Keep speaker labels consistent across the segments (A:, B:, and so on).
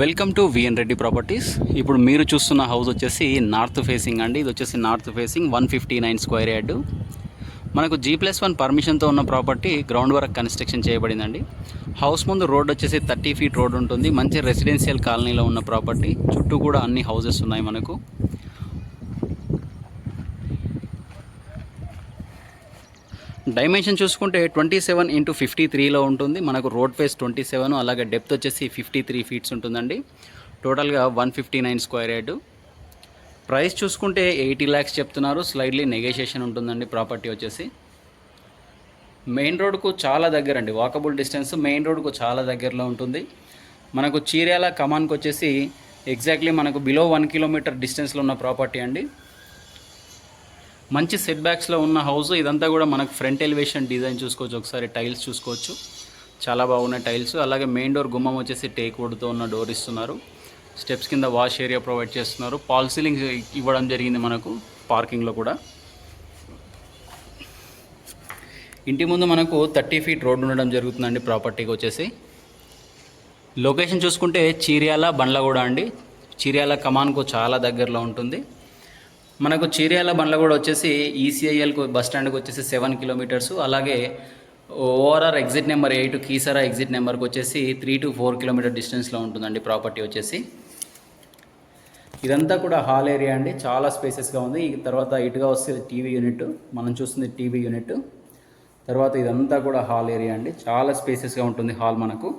A: Welcome to V N Reddy properties ఇప్పుడు మీరు చూస్తున్న హౌస్ వచ్చేసి నార్త్ ఫేసింగ్ అండి. ఇది వచ్చేసి north facing one fifty nine square yard మనకు జీ ప్లస్ వన్ పర్మిషన్తో ఉన్న ప్రాపర్టీ గ్రౌండ్ వర్క్ కన్స్ట్రక్షన్ చేయబడిందండి. హౌస్ ముందు రోడ్ వచ్చేసి థర్టీ ఫీట్ రోడ్ ఉంటుంది. మంచి రెసిడెన్షియల్ కాలనీలో ఉన్న ప్రాపర్టీ చుట్టూ కూడా అన్ని హౌసెస్ ఉన్నాయి మనకు. డైమెన్షన్ చూసుకుంటే ట్వంటీ సెవెన్ ఇంటూ ఫిఫ్టీ త్రీలో ఉంటుంది. మనకు రోడ్ ఫేస్ ట్వంటీ సెవెన్ అలాగే డెప్త్ వచ్చేసి ఫిఫ్టీ త్రీ ఫీట్స్ ఉంటుందండి. టోటల్గా one fifty nine square yard. Price చూసుకుంటే ఎయిటీ ల్యాక్స్ చెప్తున్నారు. స్లైడ్లీ నెగోషియేషన్ ఉంటుందండి ప్రాపర్టీ వచ్చేసి. మెయిన్ రోడ్కు చాలా దగ్గర అండి. వాకబుల్ డిస్టెన్స్ మెయిన్ రోడ్కు చాలా దగ్గరలో ఉంటుంది. మనకు చీర్యాల కమాన్కి వచ్చేసి ఎగ్జాక్ట్లీ మనకు బిలో వన్ కిలోమీటర్ డిస్టెన్స్లో ఉన్న ప్రాపర్టీ అండి. మంచి సెట్ బ్యాక్స్లో ఉన్న హౌస్ ఇదంతా కూడా మనకు ఫ్రంట్ ఎలివేషన్ డిజైన్ చూసుకోవచ్చు. ఒకసారి టైల్స్ చూసుకోవచ్చు. చాలా బాగున్నాయి టైల్స్ అలాగే మెయిన్ డోర్ గుమ్మం వచ్చేసి టేక్ వుడ్తో ఉన్న డోర్ ఇస్తున్నారు. స్టెప్స్ కింద వాష్ ఏరియా ప్రొవైడ్ చేస్తున్నారు. పాల్ సీలింగ్ ఇవ్వడం జరిగింది మనకు పార్కింగ్లో కూడా. ఇంటి ముందు మనకు థర్టీ ఫీట్ రోడ్ ఉండడం జరుగుతుందండి ప్రాపర్టీకి వచ్చేసి. లొకేషన్ చూసుకుంటే చీర్యాల బండ్లగూడ అండి. చీర్యాల కమాన్కు చాలా దగ్గరలో ఉంటుంది. మనకు చీర్యాల బండ్లగూడ వచ్చేసి ఈసీఐఎల్కు బస్ స్టాండ్కి వచ్చేసి సెవెన్ కిలోమీటర్స్. అలాగే ORR exit number eight Keesara exit నెంబర్కి వచ్చేసి త్రీ టు ఫోర్ కిలోమీటర్ డిస్టెన్స్లో ఉంటుందండి ప్రాపర్టీ వచ్చేసి. ఇదంతా కూడా హాల్ ఏరియా అండి. చాలా స్పేసెస్గా ఉంది. ఈ తర్వాత ఇటుగా వస్తే టీవీ యూనిట్. మనం చూస్తుంది టీవీ యూనిట్. తర్వాత ఇదంతా కూడా హాల్ ఏరియా అండి. చాలా స్పేసెస్గా ఉంటుంది హాల్ మనకు.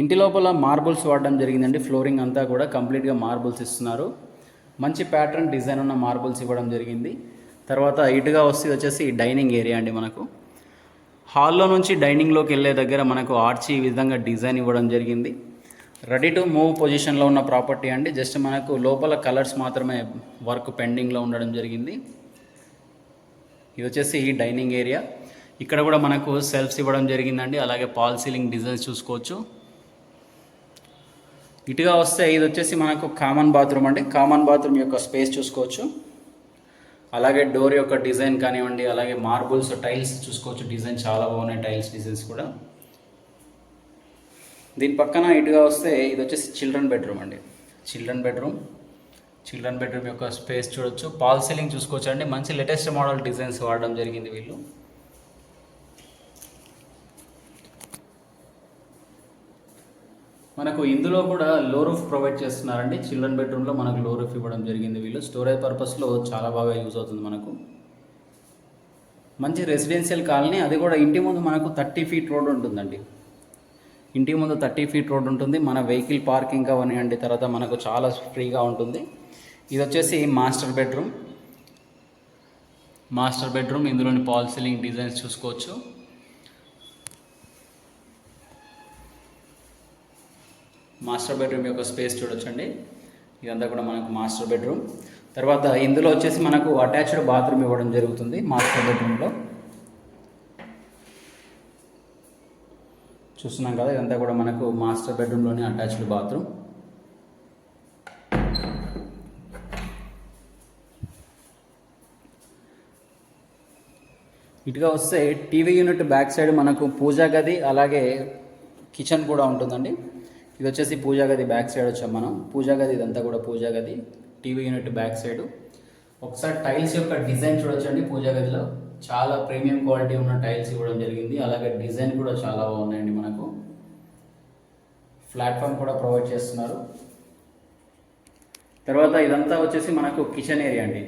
A: ఇంటి లోపల మార్బుల్స్ వాడడం జరిగిందండి. ఫ్లోరింగ్ అంతా కూడా కంప్లీట్గా మార్బుల్స్ ఇస్తున్నారు. మంచి ప్యాటర్న్ డిజైన్ ఉన్న మార్బుల్స్ ఇవ్వడం జరిగింది. తర్వాత ఇటుగా వస్తే వచ్చేసి డైనింగ్ ఏరియా అండి మనకు. హాల్లో నుంచి డైనింగ్లోకి వెళ్ళే దగ్గర మనకు ఆర్చి ఈ విధంగా డిజైన్ ఇవ్వడం జరిగింది. రెడీ టు మూవ్ పొజిషన్లో ఉన్న ప్రాపర్టీ అండి. జస్ట్ మనకు లోపల కలర్స్ మాత్రమే వర్క్ పెండింగ్లో ఉండడం జరిగింది. ఇది వచ్చేసి ఈ డైనింగ్ ఏరియా. ఇక్కడ కూడా మనకు సెల్ఫ్స్ ఇవ్వడం జరిగిందండి. అలాగే పాల్ సీలింగ్ డిజైన్స్ చూసుకోవచ్చు. ఇటుగా వస్తే ఇది వచ్చేసి మనకు కామన్ బాత్రూమ్ అండి. కామన్ బాత్రూమ్ యొక్క స్పేస్ చూసుకోవచ్చు. అలాగే డోర్ యొక్క డిజైన్ కానివ్వండి అలాగే మార్బుల్స్ టైల్స్ చూసుకోవచ్చు. డిజైన్ చాలా బాగున్నాయి టైల్స్ డిజైన్స్ కూడా. దీని పక్కన ఇటుగా వస్తే ఇది వచ్చేసి చిల్డ్రన్ బెడ్రూమ్ అండి. చిల్డ్రన్ బెడ్రూమ్ చిల్డ్రన్ బెడ్రూమ్ యొక్క స్పేస్ చూడొచ్చు. పాల్ సీలింగ్ చూసుకోవచ్చు అండి మంచి లేటెస్ట్ మోడల్ డిజైన్స్ వాడడం జరిగింది వీళ్ళు. మనకు ఇందులో కూడా లో రూఫ్ ప్రొవైడ్ చేస్తున్నారండి. చిల్డ్రన్ బెడ్రూమ్లో మనకు లో రూఫ్ ఇవ్వడం జరిగింది వీళ్ళు. స్టోరేజ్ పర్పస్లో చాలా బాగా యూజ్ అవుతుంది మనకు. మంచి రెసిడెన్షియల్ కాలనీ అది కూడా ఇంటి ముందు మనకు థర్టీ ఫీట్ రోడ్ ఉంటుందండి. ఇంటి ముందు థర్టీ ఫీట్ రోడ్ ఉంటుంది. మన వెహికల్ పార్కింగ్ అవనివ్వండి తర్వాత మనకు చాలా ఫ్రీగా ఉంటుంది. ఇది వచ్చేసి మాస్టర్ బెడ్రూమ్ మాస్టర్ బెడ్రూమ్ ఇందులోని పాల్ సీలింగ్ డిజైన్స్ చూసుకోవచ్చు. మాస్టర్ బెడ్రూమ్ యొక్క స్పేస్ చూడొచ్చండి. ఇదంతా కూడా మనకు మాస్టర్ బెడ్రూమ్. తర్వాత ఇందులో వచ్చేసి మనకు అటాచ్డ్ బాత్రూమ్ ఇవ్వడం జరుగుతుంది మాస్టర్ బెడ్రూమ్లో. చూస్తున్నాం కదా ఇదంతా కూడా మనకు మాస్టర్ బెడ్రూమ్లోని అటాచ్డ్ బాత్రూమ్. ఇటుగా వస్తే టీవీ యూనిట్ బ్యాక్ సైడ్ మనకు పూజా గది అలాగే కిచెన్ కూడా ఉంటుందండి. ఇది వచ్చేసి పూజా గది బ్యాక్ సైడ్ వచ్చాం మనం. పూజా గది ఇదంతా కూడా పూజా గది. టీవీ యూనిట్ బ్యాక్ సైడ్ ఒకసారి టైల్స్ యొక్క డిజైన్ చూడొచ్చండి పూజా గదిలో. చాలా ప్రీమియం క్వాలిటీ ఉన్న టైల్స్ ఇవ్వడం జరిగింది. అలాగే డిజైన్ కూడా చాలా బాగున్నాయండి మనకు. ప్లాట్ఫామ్ కూడా ప్రొవైడ్ చేస్తున్నారు. తర్వాత ఇదంతా వచ్చేసి మనకు కిచెన్ ఏరియా అండి.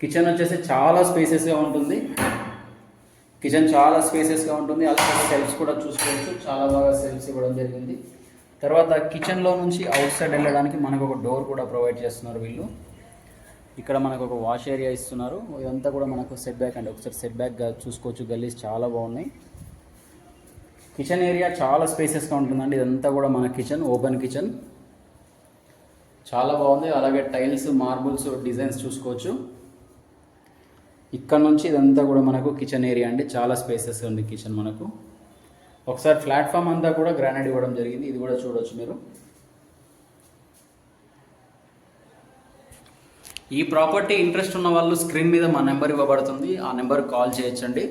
A: కిచెన్ వచ్చేసి చాలా స్పేసెస్గా ఉంటుంది. కిచెన్ చాలా స్పేసెస్గా ఉంటుంది. అలాగే సెల్ఫ్స్ కూడా చూసుకోవచ్చు. చాలా బాగా సెల్ఫ్స్ ఇవ్వడం జరిగింది. తర్వాత కిచెన్లో నుంచి అవుట్ సైడ్ వెళ్ళడానికి మనకు ఒక డోర్ కూడా ప్రొవైడ్ చేస్తున్నారు వీళ్ళు. ఇక్కడ మనకు ఒక వాష్ ఏరియా ఇస్తున్నారు. ఇదంతా కూడా మనకు సెట్ బ్యాక్ అండి. ఒకసారి సెట్ బ్యాక్ చూసుకోవచ్చు. గల్లీస్ చాలా బాగున్నాయి. కిచెన్ ఏరియా చాలా స్పేసెస్గా ఉంటుందండి. ఇదంతా కూడా మన కిచెన్ ఓపెన్ కిచెన్ చాలా బాగుంది. అలాగే టైల్స్ మార్బుల్స్ డిజైన్స్ చూసుకోవచ్చు. ఇక్కడ నుంచి ఇదంతా కూడా మనకు కిచెన్ ఏరియా అండి. చాలా స్పేసెస్ ఉంది కిచెన్ మనకు. ఒకసారి ప్లాట్ఫామ్ అంతా కూడా గ్రానైట్ ఇవ్వడం జరిగింది. ఇది కూడా చూడవచ్చు మీరు. ఈ ప్రాపర్టీ ఇంట్రెస్ట్ ఉన్న వాళ్ళు స్క్రీన్ మీద మా నెంబర్ ఇవ్వబడుతుంది. ఆ నెంబర్ కాల్ చేయొచ్చండి.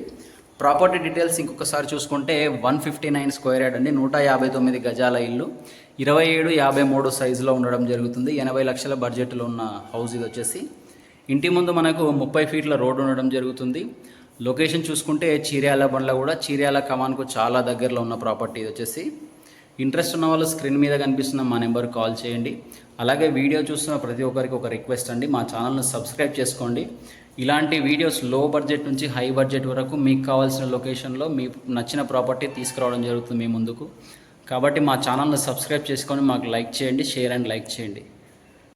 A: ప్రాపర్టీ డీటెయిల్స్ ఇంకొకసారి చూసుకుంటే one fifty nine square yard అండి. నూట యాభై తొమ్మిది గజాల ఇల్లు. ఇరవై ఏడు యాభై మూడు సైజులో ఉండడం జరుగుతుంది. ఎనభై లక్షల బడ్జెట్లో ఉన్న హౌస్ ఇది వచ్చేసి. ఇంటి ముందు మనకు ముప్పై ఫీట్ల రోడ్డు ఉండడం జరుగుతుంది. లొకేషన్ చూసుకుంటే చీర్యాల బండ్ల కూడా చీర్యాల కమాన్కు చాలా దగ్గరలో ఉన్న ప్రాపర్టీ ఇది వచ్చేసి. ఇంట్రెస్ట్ ఉన్న వాళ్ళు స్క్రీన్ మీద కనిపిస్తున్న మా నెంబర్ కాల్ చేయండి. అలాగే వీడియో చూస్తున్న ప్రతి ఒక్కరికి ఒక రిక్వెస్ట్ అండి. మా ఛానల్ను సబ్స్క్రైబ్ చేసుకోండి. ఇలాంటి వీడియోస్లో బడ్జెట్ నుంచి హై బడ్జెట్ వరకు మీకు కావాల్సిన లొకేషన్లో మీ నచ్చిన ప్రాపర్టీ తీసుకురావడం జరుగుతుంది మీ ముందుకు. కాబట్టి మా ఛానల్ని సబ్స్క్రైబ్ చేసుకొని మాకు లైక్ చేయండి షేర్ అండ్ లైక్ చేయండి.